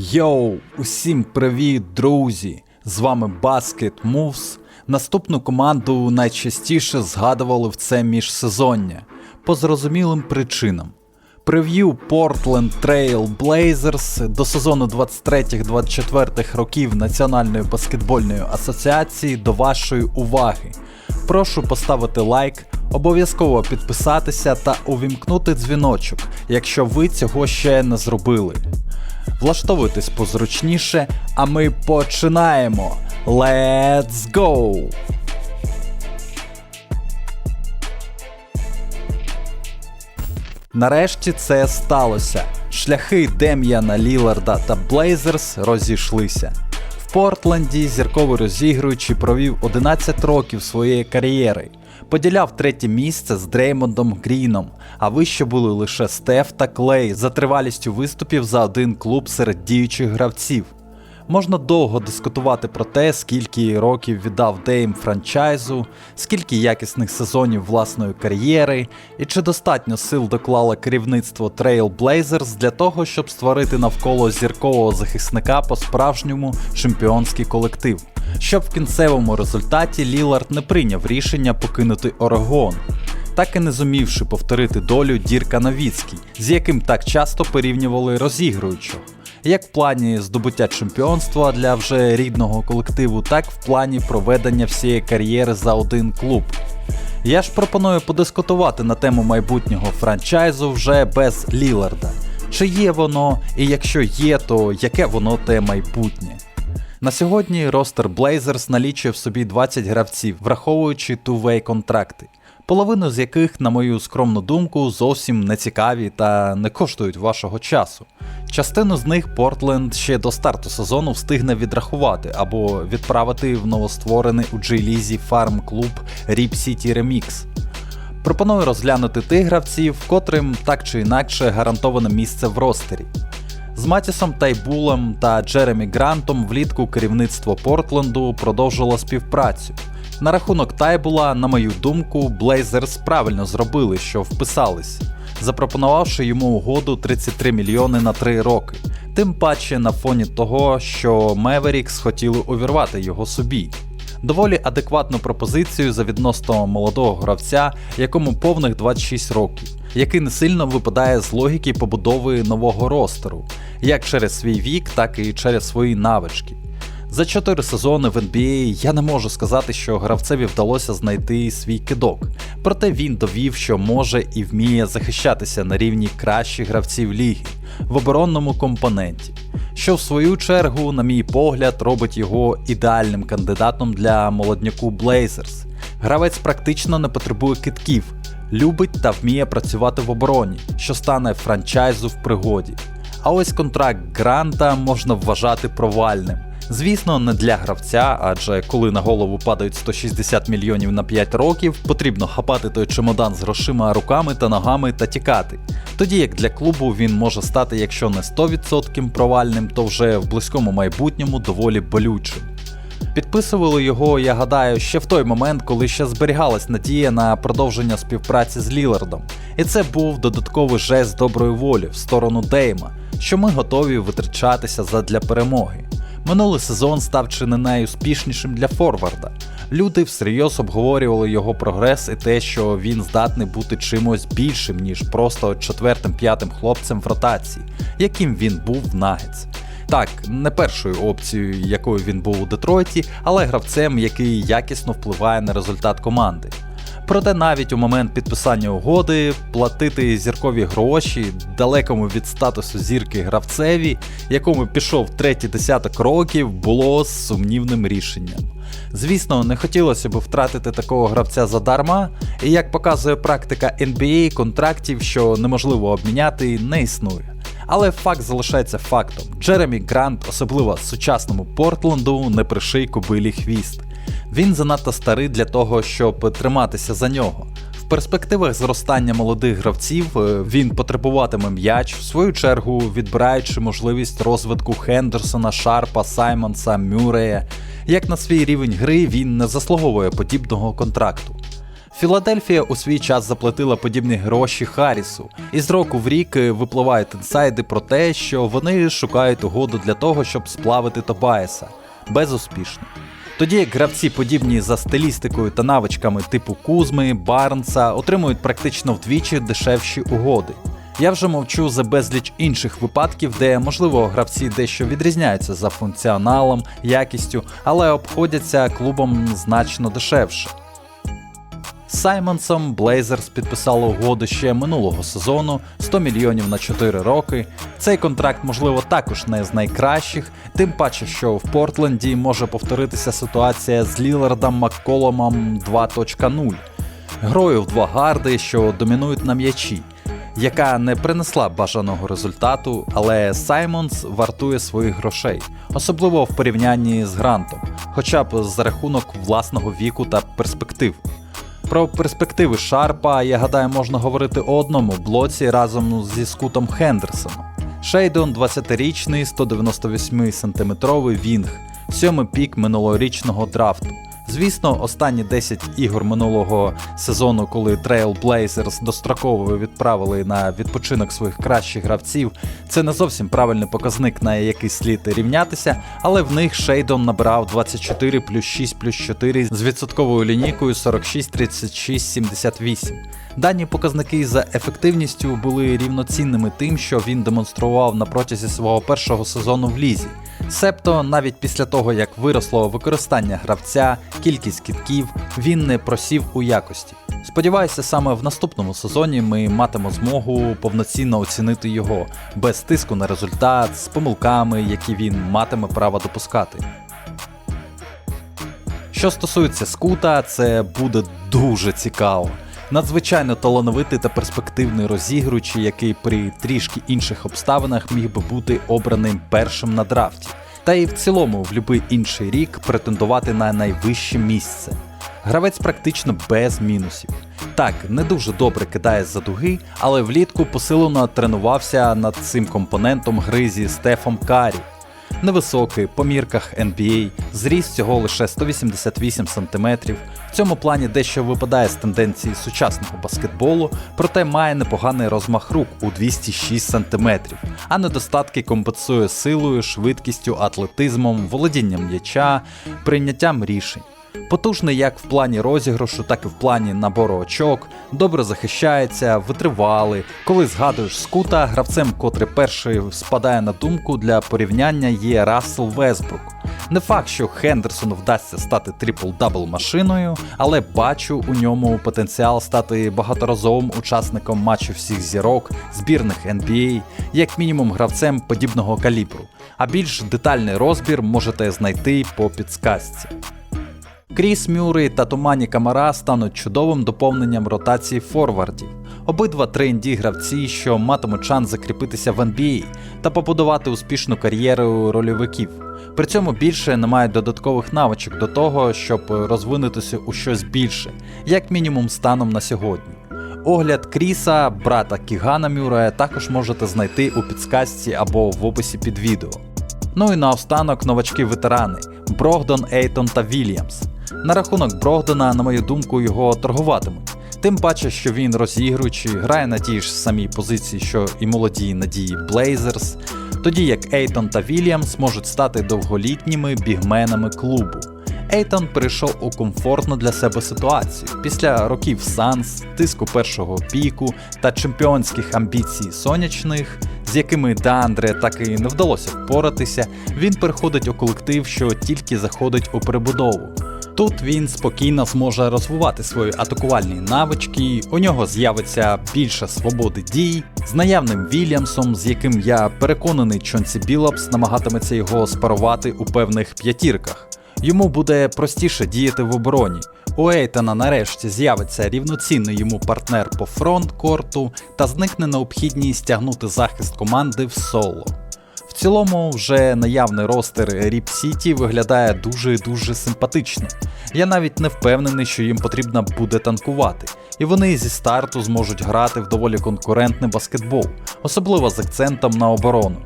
Йоу, усім привіт, друзі! З вами Basket Moves. Наступну команду найчастіше згадували в це міжсезоння по зрозумілим причинам. Прев'ю Portland Trail Blazers до сезону 23-24 років Національної баскетбольної асоціації до вашої уваги. Прошу поставити лайк, обов'язково підписатися та увімкнути дзвіночок, якщо ви цього ще не зробили. Влаштовуйтесь позручніше, а ми починаємо. Let's go! Нарешті це сталося. Шляхи Дем'яна Ліларда та Блейзерс розійшлися. В Портленді зірковий розігруючий провів 11 років своєї кар'єри. Поділяв третє місце з Дреймондом Гріном, а вище були лише Стеф та Клей за тривалістю виступів за один клуб серед діючих гравців. Можна довго дискутувати про те, скільки років віддав Дейм франчайзу, скільки якісних сезонів власної кар'єри, і чи достатньо сил доклало керівництво Trail Blazers для того, щоб створити навколо зіркового захисника по-справжньому чемпіонський колектив, щоб в кінцевому результаті Лілард не прийняв рішення покинути Орегон. Так і не зумівши повторити долю Дірка Новіцький, з яким так часто порівнювали розігруючого як в плані здобуття чемпіонства для вже рідного колективу, так в плані проведення всієї кар'єри за один клуб. Я ж пропоную подискутувати на тему майбутнього франчайзу вже без Ліларда. Чи є воно, і якщо є, то яке воно те майбутнє? На сьогодні ростер Blazers налічує в собі 20 гравців, враховуючи тувей контракти половину з яких, на мою скромну думку, зовсім не цікаві та не коштують вашого часу. Частину з них Портленд ще до старту сезону встигне відрахувати або відправити в новостворений у Джейлізі фарм клуб Rip City Remix. Пропоную розглянути тих гравців, котрим так чи інакше гарантоване місце в ростері. З Матісом Тайбулем та Джеремі Грантом влітку керівництво Портленду продовжило співпрацю. На рахунок Тайбула, на мою думку, Блейзерс правильно зробили, що вписались, запропонувавши йому угоду 33 мільйони на 3 роки. Тим паче на фоні того, що Меверікс хотіли увірвати його собі. Доволі адекватну пропозицію за відносно молодого гравця, якому повних 26 років, який не сильно випадає з логіки побудови нового ростеру, як через свій вік, так і через свої навички. За 4 сезони в NBA я не можу сказати, що гравцеві вдалося знайти свій кидок, проте він довів, що може і вміє захищатися на рівні кращих гравців ліги в оборонному компоненті, що в свою чергу, на мій погляд, робить його ідеальним кандидатом для молодняку Blazers. Гравець практично не потребує китків, любить та вміє працювати в обороні, що стане франчайзу в пригоді. А ось контракт Гранта можна вважати провальним. Звісно, не для гравця, адже коли на голову падають 160 мільйонів на 5 років, потрібно хапати той чемодан з грошима руками та ногами та тікати. Тоді як для клубу він може стати, якщо не 100% провальним, то вже в близькому майбутньому доволі болючим. Підписували його, я гадаю, ще в той момент, коли ще зберігалась надія на продовження співпраці з Лілардом. І це був додатковий жест доброї волі в сторону Дейма, що ми готові витрачатися задля перемоги. Минулий сезон став чи не найуспішнішим для Форварда. Люди всерйоз обговорювали його прогрес і те, що він здатний бути чимось більшим, ніж просто четвертим-п'ятим хлопцем в ротації, яким він був в Нагетс. Так, не першою опцією, якою він був у Детройті, але гравцем, який якісно впливає на результат команди. Проте навіть у момент підписання угоди платити зіркові гроші далекому від статусу зірки гравцеві, якому пішов третій десяток років, було сумнівним рішенням. Звісно, не хотілося б втратити такого гравця задарма, і як показує практика NBA, контрактів, що неможливо обміняти, не існує. Але факт залишається фактом: Джеремі Грант, особливо сучасному Портленду, не приший кобилі хвіст. Він занадто старий для того, щоб триматися за нього. В перспективах зростання молодих гравців е, він потребуватиме м'яч, в свою чергу відбираючи можливість розвитку Хендерсона, Шарпа, Саймонса, Мюрея. Як на свій рівень гри він не заслуговує подібного контракту. Філадельфія у свій час заплатила подібні гроші Харрісу, і з року в рік е, випливають інсайди про те, що вони шукають угоду для того, щоб сплавити Тобаєса. Безуспішно. Тоді як гравці, подібні за стилістикою та навичками типу Кузми, Барнса, отримують практично вдвічі дешевші угоди. Я вже мовчу за безліч інших випадків, де, можливо, гравці дещо відрізняються за функціоналом, якістю, але обходяться клубом значно дешевше. Саймонсом Блейзерс підписали угоду ще минулого сезону 100 мільйонів на 4 роки. Цей контракт, можливо, також не з найкращих, тим паче, що в Портленді може повторитися ситуація з Лілардом Макколомом 2.0, грою в два гарди, що домінують на м'ячі, яка не принесла бажаного результату, але Саймонс вартує своїх грошей, особливо в порівнянні з Грантом, хоча б за рахунок власного віку та перспектив. Про перспективи Шарпа, я гадаю, можна говорити одному блоці разом зі Скутом Хендерсоном. Шейдон 20-річний 198 сантиметровий Вінг, сьомий пік минулорічного драфту. Звісно, останні 10 ігор минулого сезону, коли Trail Blazers достроково відправили на відпочинок своїх кращих гравців, це не зовсім правильний показник, на який слід рівнятися, але в них Шейдон набирав 24 плюс 6 плюс 4 з відсотковою лінійкою 46, 36, 78. Дані показники за ефективністю були рівноцінними тим, що він демонстрував на протязі свого першого сезону в лізі. Себто, навіть після того, як виросло використання гравця, кількість кітків, він не просів у якості. Сподіваюся, саме в наступному сезоні ми матимо змогу повноцінно оцінити його, без тиску на результат, з помилками, які він матиме право допускати. Що стосується скута, це буде дуже цікаво. Надзвичайно талановитий та перспективний розігруючий, який при трішки інших обставинах міг би бути обраним першим на драфті, та і в цілому в будь-який інший рік претендувати на найвище місце. Гравець практично без мінусів. Так, не дуже добре кидає з-за дуги, але влітку посилено тренувався над цим компонентом гри зі Стефом Карі. Невисокий, по мірках NBA, зріс всього лише 188 см. В цьому плані дещо випадає з тенденції сучасного баскетболу, проте має непоганий розмах рук у 206 см, а недостатки компенсує силою, швидкістю, атлетизмом, володінням м'яча, прийняттям рішень. Потужний як в плані розіграшу, так і в плані набору очок, добре захищається, витривалий. Коли згадуєш скута, гравцем, котрий перший спадає на думку для порівняння, є Рассел Весбрук. Не факт, що Хендерсону вдасться стати трипл-дабл машиною, але бачу у ньому потенціал стати багаторазовим учасником матчів всіх зірок, збірних NBA, як мінімум гравцем подібного калібру. А більш детальний розбір можете знайти по підсказці. Кріс Мюррей та Тумані Камара стануть чудовим доповненням ротації форвардів. Обидва тренді гравці, що матимуть шанс закріпитися в NBA та побудувати успішну кар'єру рольовиків. При цьому більше не мають додаткових навичок до того, щоб розвинутися у щось більше, як мінімум станом на сьогодні. Огляд Кріса, брата Кігана Мюррея, також можете знайти у підсказці або в описі під відео. Ну і наостанок новачки-ветерани Брогдон, Ейтон та Вільямс. На рахунок Брогдона, на мою думку, його торгуватимуть. Тим паче, що він розігруючий, грає на тій ж самій позиції, що і молоді надії Blazers, тоді як Ейтон та Вільямс можуть стати довголітніми бігменами клубу. Ейтон перейшов у комфортну для себе ситуацію. Після років Санс, тиску першого піку та чемпіонських амбіцій сонячних, з якими Деандре так і не вдалося впоратися, він переходить у колектив, що тільки заходить у перебудову. Тут він спокійно зможе розвивати свої атакувальні навички, у нього з'явиться більше свободи дій, з наявним Вільямсом, з яким я переконаний, Чонсі Білапс намагатиметься його спарувати у певних п'ятірках. Йому буде простіше діяти в обороні. У Ейтона нарешті з'явиться рівноцінний йому партнер по фронт-корту та зникне необхідність тягнути захист команди в соло. Цілому, вже наявний ростер Ріп Сіті виглядає дуже-дуже симпатично. Я навіть не впевнений, що їм потрібно буде танкувати, і вони зі старту зможуть грати в доволі конкурентний баскетбол, особливо з акцентом на оборону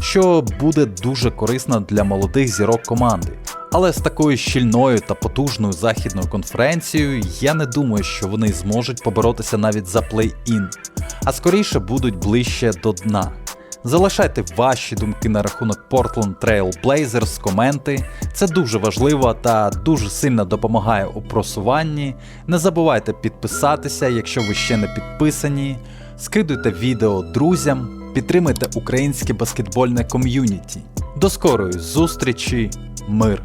що буде дуже корисно для молодих зірок команди. Але з такою щільною та потужною західною конференцією я не думаю, що вони зможуть поборотися навіть за плей-ін, а скоріше будуть ближче до дна. Залишайте ваші думки на рахунок Portland Trail Blazers, коменти. Це дуже важливо та дуже сильно допомагає у просуванні. Не забувайте підписатися, якщо ви ще не підписані. Скидуйте відео друзям, підтримуйте українське баскетбольне ком'юніті. До скорої зустрічі, мир!